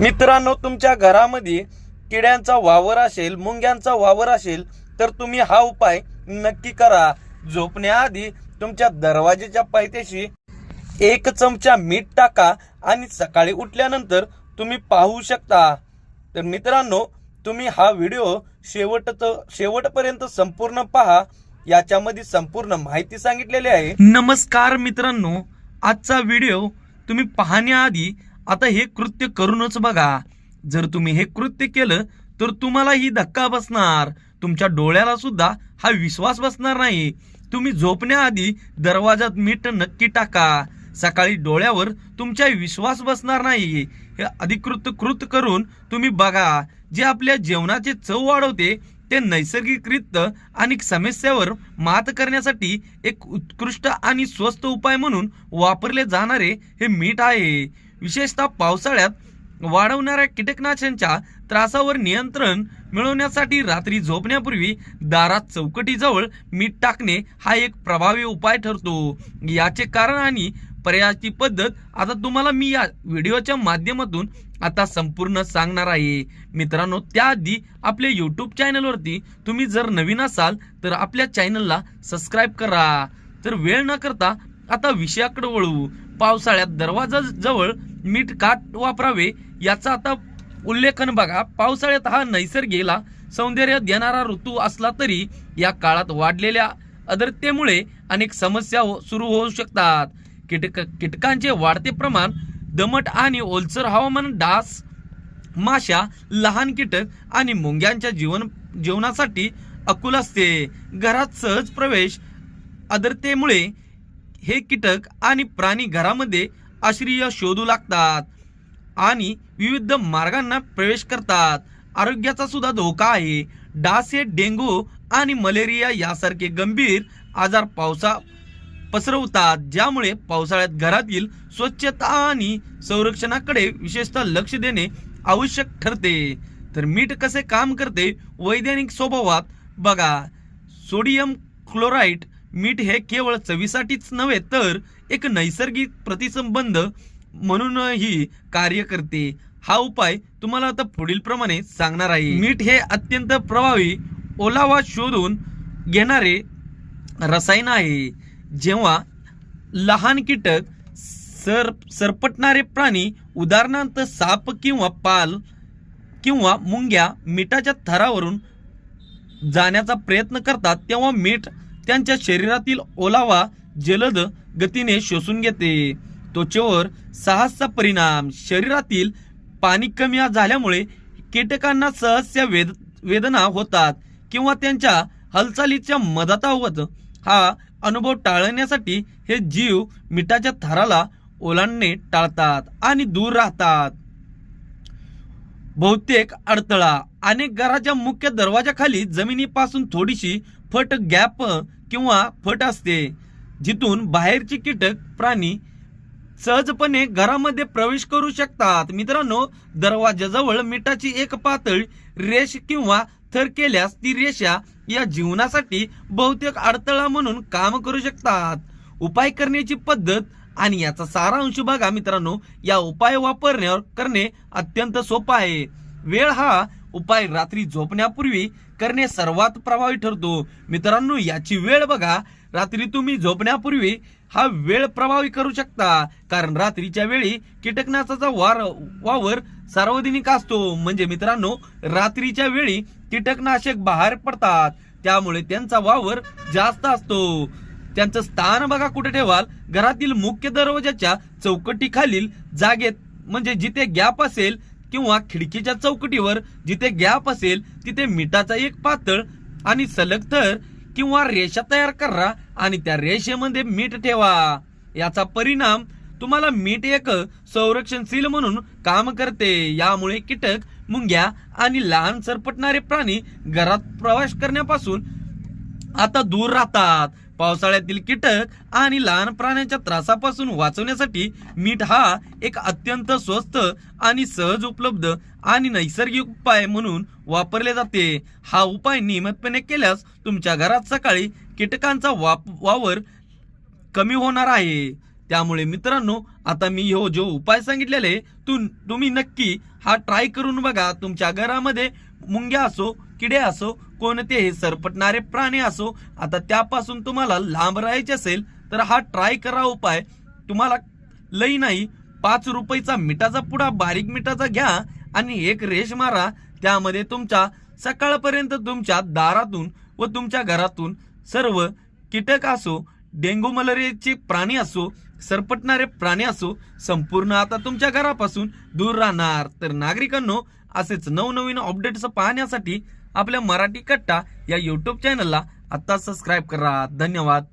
मित्रांनो तुमच्या घरामध्ये किड्यांचा वावर असेल मुंग्यांचा वावर असेल तर तुम्ही हा उपाय नक्की करा. झोपण्याआधी तुमच्या दरवाजेच्या पायथ्याशी एक चमचा मीठ टाका आणि सकाळी उठल्यानंतर तुम्ही पाहू शकता. तर मित्रांनो तुम्ही हा व्हिडिओ शेवट शेवटपर्यंत संपूर्ण पहा. याच्यामध्ये संपूर्ण माहिती सांगितलेली आहे. नमस्कार मित्रांनो आजचा व्हिडिओ तुम्ही पाहण्याआधी आता हे कृत्य करूनच बघा. जर तुम्ही हे कृत्य केलं तर तुम्हाला ही धक्का बसणार. तुमच्या डोळ्याला सुद्धा हा विश्वास बसणार नाही. तुम्ही झोपण्याआधी दरवाजात मीठ नक्की टाका. सकाळी डोळ्यावर तुमच्या विश्वास बसणार नाही. हे अधिकृत कृत करून तुम्ही बघा. जे आपल्या जेवणाचे चव वाढवते ते नैसर्गिकरित्त आणि समस्यावर मात करण्यासाठी एक उत्कृष्ट आणि स्वस्त उपाय म्हणून वापरले जाणारे हे मीठ आहे. विशेषतः पावसाळ्यात वाढवणाऱ्या कीटकनाशांच्या त्रासावर नियंत्रण मिळवण्यासाठी रात्री झोपण्यापूर्वी दारात चौकटीजवळ मीठ टाकणे हा एक प्रभावी उपाय ठरतो. याचे कारण आणि पर्यायाची पद्धत आता तुम्हाला मी या व्हिडिओच्या माध्यमातून आता संपूर्ण सांगणार आहे. मित्रांनो त्याआधी आपल्या यूट्यूब चॅनलवरती तुम्ही जर नवीन असाल तर आपल्या चॅनलला सबस्क्राईब करा. तर वेळ न करता आता विषयाकडे वळू. पावसाळ्यात दरवाजा जवळ मीठ का वापरावे याचा आता उल्लेखन बघा. पावसाळ्यात हा नैसर्गिकला सौंदर्य देणारा ऋतू असला तरी या काळात वाढलेल्या आदरतेमुळे अनेक समस्या हो- सुरू होऊ शकतात. कीटक कीटकांचे वाढते प्रमाण दमट आणि ओलसर हवामान डास माशा लहान कीटक आणि मुंग्यांच्या जीवन जीवनासाठी अकुल असते. घरात सहज प्रवेश आदरतेमुळे हे कीटक आणि प्राणी घरामध्ये आश्रय शोधू लागतात आणि विविध मार्गांना प्रवेश करतात. आरोग्याचा सुद्धा धोका आहे. डास हे डेंगू आणि मलेरिया यासारखे गंभीर आजार पावसा पसरवतात. ज्यामुळे पावसाळ्यात घरातील स्वच्छता आणि संरक्षणाकडे विशेषतः लक्ष देणे आवश्यक ठरते. तर मीठ कसे काम करते? वैज्ञानिक स्वभावात बघा. सोडियम क्लोराईड मीठ हे केवळ चवीसाठीच नव्हे तर एक नैसर्गिक प्रतिसंबंध म्हणूनही कार्य करते. हा उपाय तुम्हाला आता पुढील प्रमाणे सांगणार आहे. मीठ हे अत्यंत प्रभावी ओलावा शोधून घेणारे रसायन आहे. जेव्हा लहान कीटक सर सरपटणारे प्राणी उदाहरणार्थ साप किंवा पाल किंवा मुंग्या मिठाच्या थरावरून जाण्याचा प्रयत्न करतात तेव्हा मीठ त्यांच्या शरीरातील ओलावा जलद गतीने शोषून घेते. त्वचेवर साहसचा परिणाम. शरीरातील पाणी कमी झाल्यामुळे कीटकांना सहजच्या वेद वेदना होतात किंवा त्यांच्या हालचालीच्या मदता होत. हा अनुभव टाळण्यासाठी हे जीव मिठाच्या थराला ओलांडणे टाळतात आणि दूर राहतात. बहुतेक अडथळा. अनेक घराच्या मुख्य दरवाजाखाली जमिनीपासून थोडीशी फट गॅप किंवा फट असते जिथून बाहेरचे कीटक प्राणी सहजपणे घरामध्ये प्रवेश करू शकतात. मित्रांनो दरवाजाजवळ मिठाची एक पातळ रेष किंवा थर केल्यास ती रेषा या जीवनासाठी बहुतेक अडथळा म्हणून काम करू शकतात. उपाय करण्याची पद्धत आणि याचा सारांश बघा मित्रांनो. या उपाय वापरण्यावर करणे अत्यंत सोपा आहे. वेळ हा उपाय रात्री झोपण्यापूर्वी करणे सर्वात प्रभावी ठरतो. मित्रांनो याची वेळ बघा. रात्री तुम्ही झोपण्यापूर्वी हा वेळ प्रभावी करू शकता. कारण रात्रीच्या वेळी कीटकनाशाचा वार वावर सार्वजनिक असतो. म्हणजे मित्रांनो रात्रीच्या वेळी कीटकनाशक बाहेर पडतात. त्यामुळे त्यांचा वावर जास्त असतो. त्यांचं स्थान बघा कुठे ठेवाल. घरातील मुख्य दरवाजाच्या चौकटीखालील जागेत म्हणजे जिथे गॅप असेल किंवा खिडकीच्या चौकटीवर जिथे गॅप असेल तिथे मिठाचा एक पातळ आणि सलग थर किंवा रेषा तयार करा आणि त्या रेषेमध्ये मीठ ठेवा. याचा परिणाम तुम्हाला मीठ एक संरक्षणशील म्हणून काम करते. यामुळे कीटक मुंग्या आणि लहान सरपटणारे प्राणी घरात प्रवेश करण्यापासून आता दूर राहतात. पावसाळ्यातील कीटक आणि लहान प्राण्यांच्या त्रासापासून वाचवण्यासाठी मीठ हा एक अत्यंत स्वस्त आणि सहज उपलब्ध आणि नैसर्गिक उपाय म्हणून वापरले जाते. हा उपाय नियमितपणे केल्यास तुमच्या घरात सकाळी कीटकांचा वाप वावर कमी होणार आहे. त्यामुळे मित्रांनो आता मी हो जो उपाय सांगितलेले तुम तुम्ही नक्की हा ट्राय करून बघा. तुमच्या घरामध्ये मुंग्या असो किडे असो कोणतेही सरपटणारे प्राणी असो आता त्यापासून तुम्हाला लांब राहायचे असेल तर हा ट्राय करा उपाय. तुम्हाला लई नाही पाच रुपयेचा मिठाचा पुडा बारीक मिठाचा घ्या आणि एक रेश मारा. त्यामध्ये तुमच्या सकाळपर्यंत तुमच्या दारातून व तुमच्या घरातून सर्व कीटक असो डेंगू मलेरियाचे प्राणी असो सरपटणारे प्राणी असो संपूर्ण आता तुमच्या घरापासून दूर राहणार. तर नागरिकांनो असेच नवनवीन अपडेट्स पाहण्यासाठी आपल्या मराठी कट्टा या यूट्यूब चॅनलला आत्ता सबस्क्राईब करा. धन्यवाद.